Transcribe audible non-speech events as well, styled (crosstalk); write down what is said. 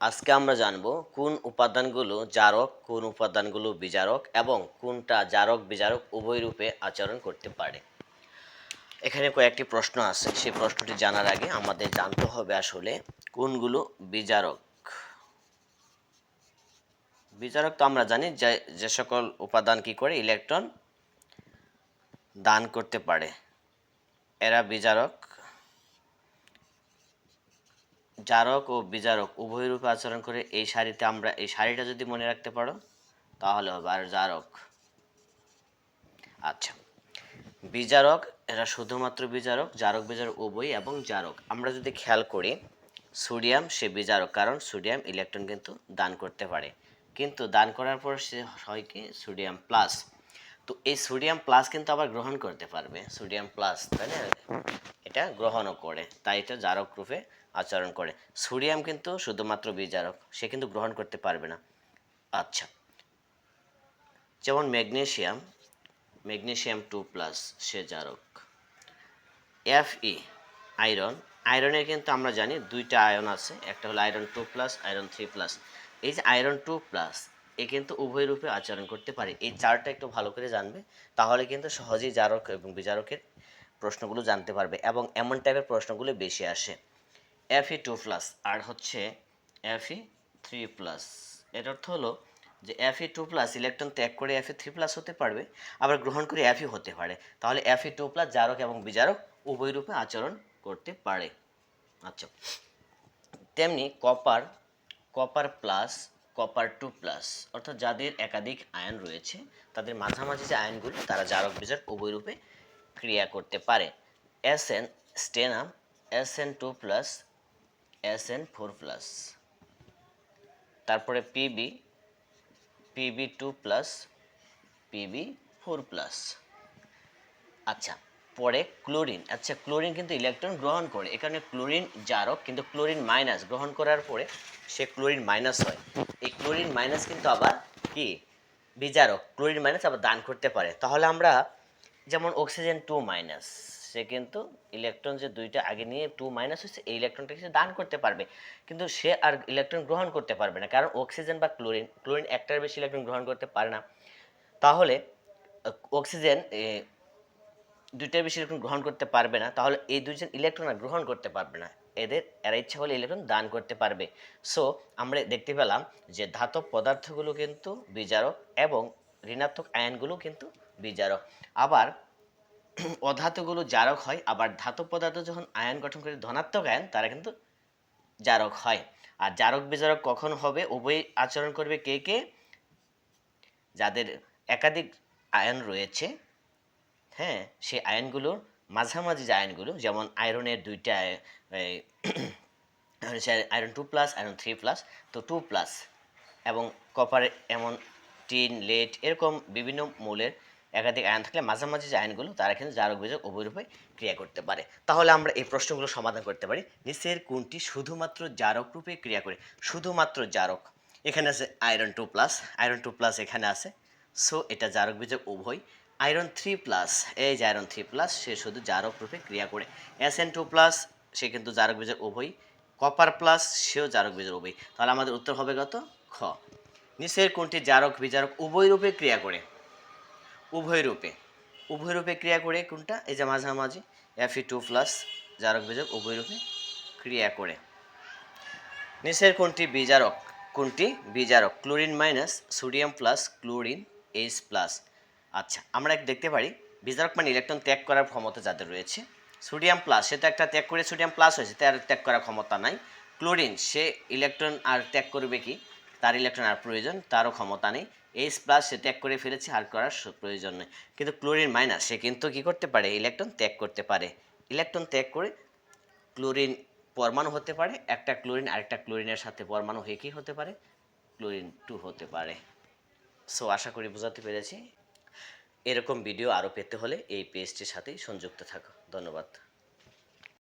আজকে আমরা জানব কোন উপাদানগুলো জারক, কোন উপাদানগুলো বিজারক এবং কোনটা জারক, বিজারক উভয় রূপে আচরণ করতে পারে। এখানে কয়েকটি প্রশ্ন আছে। সেই প্রশ্নটি জানার আগে আমাদের জানতে হবে আসলে কোনগুলো বিজারক। বিজারক তো আমরা জানি যে যে সকল উপাদান কি করে? ইলেকট্রন দান করতে পারে। এরা বিজারক। জারক ও বিজারক উভয় রূপে আচরণ করে এই সারিতে আমরা, এই সারিটা যদি মনে রাখতে পারো, তাহলে হবে আর জারক। আচ্ছা। বিজারক, এরা শুধুমাত্র বিজারক, জারক, বিজারক উভয় এবং জারক। আমরা যদি খেয়াল করি, সোডিয়াম সে বিজারক, কারণ সোডিয়াম ইলেকট্রন কিন্তু দান করতে পারে। কিন্তু দান করার পর সে হয় কি? সোডিয়াম প্লাস তো এই সোডিয়াম প্লাস কিন্তু আবার গ্রহণ করতে পারবে। সোডিয়াম প্লাস তাই না এটা গ্রহণও করে, তাই এটা জারক রূপে আচরণ করে। সোডিয়াম কিন্তু শুধুমাত্র বিজারক সে কিন্তু গ্রহণ করতে পারবে না। আচ্ছা। যেমন ম্যাগনেশিয়াম ম্যাগনেশিয়াম টু প্লাস, সে জারক। এফ ই আয়রন, আয়রনের কিন্তু আমরা জানি দুইটা আয়ন আছে, একটা হলো iron two plus, iron three plus. এই যে আয়রন টু প্লাস এ কিন্তু উভয় রূপে আচরণ করতে পারে। এই চারটা একটু ভালো করে জানবে, তাহলে কিন্তু সহজেই জারক এবং বিচারকের প্রশ্নগুলো জানতে পারবে এবং এমন টাইপের প্রশ্নগুলো বেশি আসে। এফ ই টু প্লাস আর হচ্ছে এফ ই থ্রি প্লাস এর অর্থ হলো যে F E two plus electron ত্যাগ করে এফ ই থ্রি প্লাস হতে পারবে, আবার গ্রহণ করে এফ ই হতে পারে। তাহলে এফ ই টু প্লাস জারক এবং বিজারক উভয় রূপে আচরণ করতে পারে। আচ্ছা তেমনি copper copper plus copper two plus অর্থাৎ যাদের একাধিক আয়ন রয়েছে, তাদের মাঝামাঝি যে আয়নগুলো তারা জারক বিজারক উভয় রূপে ক্রিয়া করতে পারে। S N stannum S N two plus S N four plus তারপরে P B P B two plus P B four plus আচ্ছা পরে ক্লোরিন। আচ্ছা ক্লোরিন কিন্তু ইলেকট্রন গ্রহণ করে এখানে ক্লোরিন জারক, কিন্তু ক্লোরিন মাইনাস গ্রহণ করার পরে সে ক্লোরিন মাইনাস হয়। এই ক্লোরিন মাইনাস কিন্তু আবার কি? বিজারক। ক্লোরিন মাইনাস আবার দান করতে পারে। তাহলে আমরা যেমন অক্সিজেন টু মাইনাস, সে কিন্তু ইলেকট্রন যে দুইটা আগে নিয়ে টু মাইনাস হচ্ছে এই ইলেকট্রনটা সে দান করতে পারবে। কিন্তু সে আর ইলেকট্রন গ্রহণ করতে পারবে না, কারণ অক্সিজেন বা ক্লোরিন ক্লোরিন একটার বেশি ইলেকট্রন গ্রহণ করতে পারে না। তাহলে, অক্সিজেন দুইটার বেশি ইলেকট্রন গ্রহণ করতে পারবে না, তাহলে এই দুইজন ইলেকট্রন আর গ্রহণ করতে পারবে না। এদের, এরা ইচ্ছা হলে ইলেকট্রন দান করতে পারবে। সো আমরা দেখতে পেলাম যে ধাতব পদার্থগুলো কিন্তু বিজারক এবং ঋণাত্মক আয়নগুলো কিন্তু বিজারক। আবার (clears throat) অধাতুগুলো জারক হয়, আবার ধাতব পদার্থ যখন আয়ন গঠন করে ধনাত্মক আয়ন, তারা কিন্তু জারক হয়। আর জারক বিজারক কখন হবে, উভয় আচরণ করবে কে কে? যাদের একাধিক আয়ন রয়েছে হ্যাঁ সেই আয়নগুলোর মাঝামাঝি যে আয়নগুলো, যেমন আয়রনের দুইটা (clears throat) iron two plus iron three plus তো টু প্লাস এবং কপার এমন টিন লেট এরকম বিভিন্ন মৌলের একাধিক আয়ন থাকলে মাঝামাঝি যে আয়নগুলো, তারা কিন্তু জারক বিজারক উভয় রূপে ক্রিয়া করতে পারে। তাহলে আমরা এই প্রশ্নগুলো সমাধান করতে পারি। নিচের কোনটি শুধুমাত্র জারক রূপে ক্রিয়া করে? শুধুমাত্র জারক। এখানে আছে iron two plus iron two plus এখানে আছে। সো এটা জারক বিজারক উভয়। আয়রন থ্রি প্লাস এই যে আয়রন থ্রি প্লাস সে শুধু জারক রূপে ক্রিয়া করে। এস এন টু প্লাস সে কিন্তু জারক বীজের উভয়। কপার প্লাস সেও জারক বীজের উভয়। তাহলে আমাদের উত্তর হবে কত? খ। নিচের কোনটি জারক বিজারক উভয় রূপে ক্রিয়া করে? উভয় রূপে। উভয় রূপে ক্রিয়া করে কোনটা? এই যে মাঝামাঝি। এফ টু প্লাস জারক বিজারক উভয় রূপে ক্রিয়া করে। নিচের কোনটি বিজারক? কোনটি? বিজারক। Chlorine minus sodium plus chlorine H plus আচ্ছা আমরা এক দেখতে পারি, বিজারক মানে ইলেকট্রন ত্যাগ করার ক্ষমতা যাদের রয়েছে। সোডিয়াম প্লাস সে তো একটা ত্যাগ করে সোডিয়াম প্লাস হয়েছে, তার ত্যাগ করার ক্ষমতা নাই। ক্লোরিন সে ইলেকট্রন আর ত্যাগ করবে কি? তার ইলেকট্রন আর প্রয়োজন, তারও ক্ষমতা নেই। এইচ প্লাস সে ত্যাগ করে ফেলেছে, আর করার প্রয়োজন নেই। কিন্তু ক্লোরিন মাইনাস সে কিন্তু কী করতে পারে? ইলেকট্রন ত্যাগ করতে পারে। ইলেকট্রন ত্যাগ করে ক্লোরিন পরমাণু হতে পারে, একটা ক্লোরিন আরেকটা ক্লোরিনের সাথে পরমাণু হয়ে কী হতে পারে? ক্লোরিন টু হতে পারে। সো আশা করি বোঝাতে পেরেছি। এরকম ভিডিও আরও পেতে হলে এই পেজটির সাথেই সংযুক্ত থাকো। ধন্যবাদ।